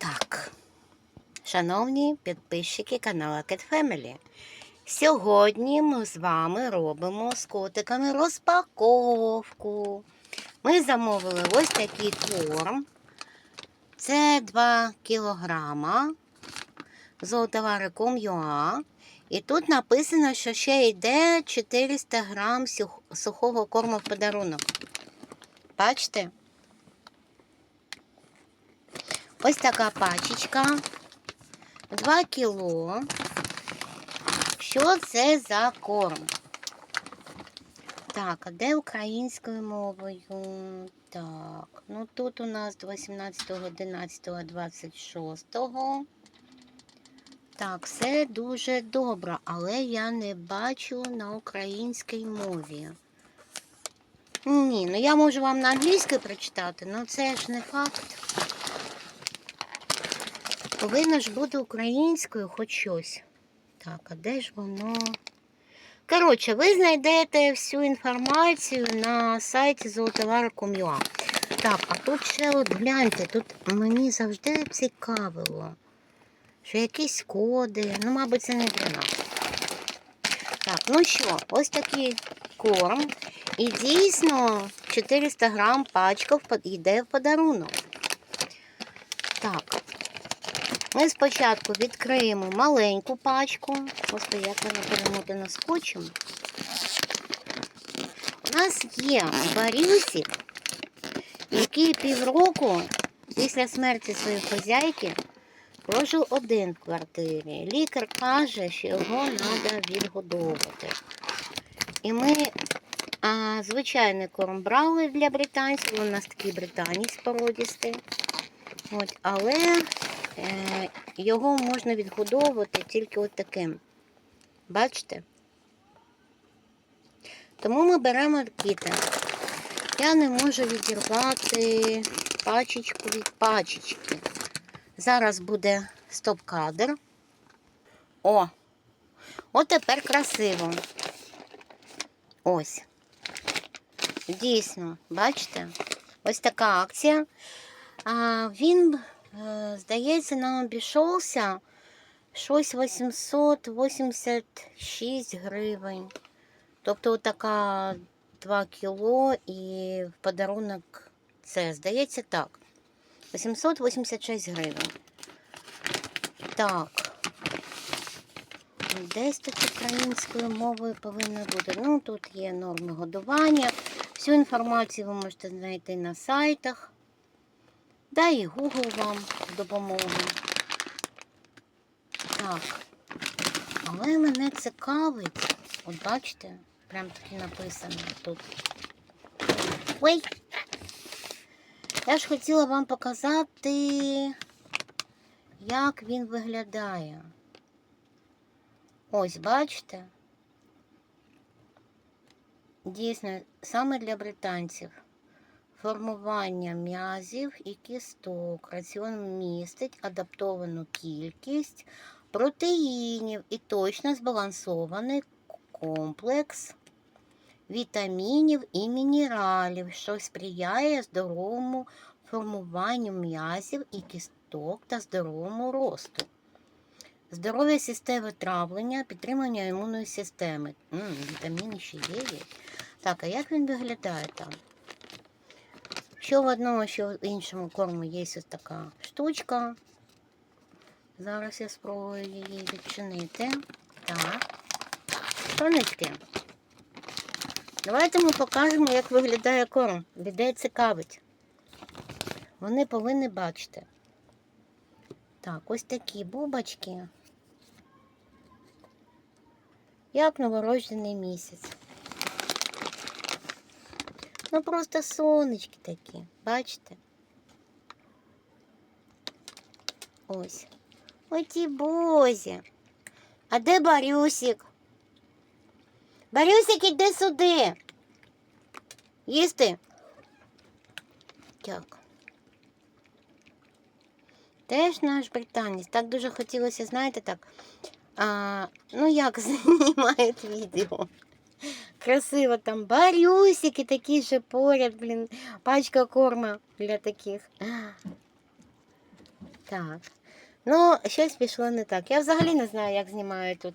Так, шановні підписчики каналу Cat Family, сьогодні ми з вами робимо з котиками розпаковку. Ми замовили ось такий корм. Це 2 кілограма золотовариком.ua. І тут написано, що ще йде 400 грам сухого корму в подарунок. Бачите? Ось така пачечка. 2 кіло. Що це за корм? Так, а де українською мовою? Так, ну тут у нас 18.11.26. Так, все дуже добре, але я не бачу на українській мові. Ні, ну я можу вам на англійській прочитати, але це ж не факт. Повинно ж бути українською хоч щось. Так, а де ж воно? Коротше, ви знайдете всю інформацію на сайті золотовару.com.ua. Так, а тут ще от гляньте, тут мені завжди цікавило, що якісь коди, ну, мабуть, це не для нас. Так, ну що, ось такий корм. І дійсно 400 грам пачка йде в подарунок. Так, ми спочатку відкриємо маленьку пачку. Господи, як вона перемотана скотчем. У нас є Борюсик, який півроку після смерті своєї хазяйки прожив один в квартирі. Лікар каже, що його треба відгодовувати. І ми а, звичайний корм брали для британців, у нас такий британець породістий. От, але його можна відгодовувати тільки от таким. Бачите? Тому ми беремо кіта. Я не можу відірвати пачечку від пачечки. Зараз буде стоп-кадр. О! От тепер красиво. Ось. Дійсно, бачите? Ось така акція. А, він, е, здається, нам обійшовся щось 886 гривень. Тобто така 2 кіло і в подарунок це, здається, так. 886 гривень. Так. Десь тут українською мовою повинно бути. Ну, тут є норми годування. Всю інформацію ви можете знайти на сайтах. Да і Google вам допомогу. Так. Але мене цікавить. От бачите, прям таки написано тут. Ой! Я ж хотіла вам показати, як він виглядає. Ось, бачите? Дійсно, саме для британців. Формування м'язів і кісток. Раціон містить адаптовану кількість протеїнів і точно збалансований комплекс вітамінів і мінералів, що сприяє здоровому формуванню м'язів і кісток та здоровому росту. Здоров'я системи травлення, підтримання імунної системи. М, вітаміни ще є. Так, а як він виглядає там? Що в одному, що в іншому корму є ось така штучка. Зараз я спробую її відчинити. Так. Сонечки. Давайте ми покажемо, як виглядає корм. Людей цікавить. Вони повинні бачити. Так, ось такі бубочки. Як новорождений місяць. Ну просто сонечки такі, бачите? Ось. Ой ті бозі. А де Барюсик? Барюсик, іди сюди. Їсти? Так. Теж наш британець. Так дуже хотілося, знаєте, так. А, ну як знімають відео. Красиво там барюсики такі же поряд, блін, пачка корма для таких. Так. Ну, щось пішло не так. Я взагалі не знаю, як знімають тут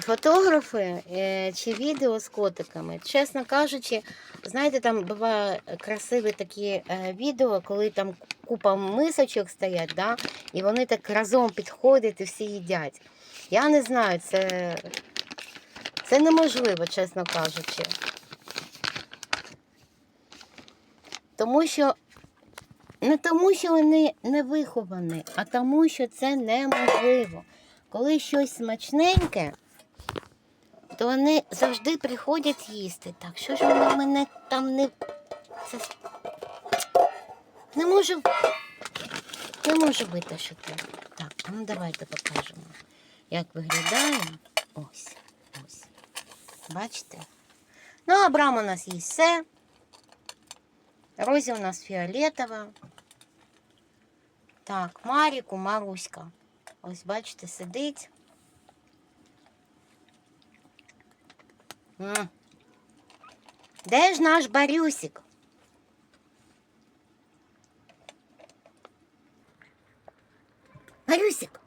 фотографи е, чи відео з котиками. Чесно кажучи, знаєте, там буває красиві такі е, відео, коли там купа мисочок стоять, да? і вони так разом підходять і всі їдять. Я не знаю, це, це неможливо, чесно кажучи. Тому що не тому, що вони не виховані, а тому, що це неможливо. Коли щось смачненьке, то вони завжди приходять їсти. Так, що ж воно мене там не. Це... Не можу. Не можу витащити. Так, ну давайте покажемо, як виглядає. Ось. Ось. Бачите? Ну, Абрам у нас їсть все. Розі у нас фіолетова. Так, Маріку, Маруська. Ось, бачите, сидить. Де ж наш Барюсик? Барюсик.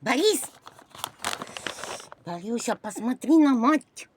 Борис. Борюся, посмотри на мать.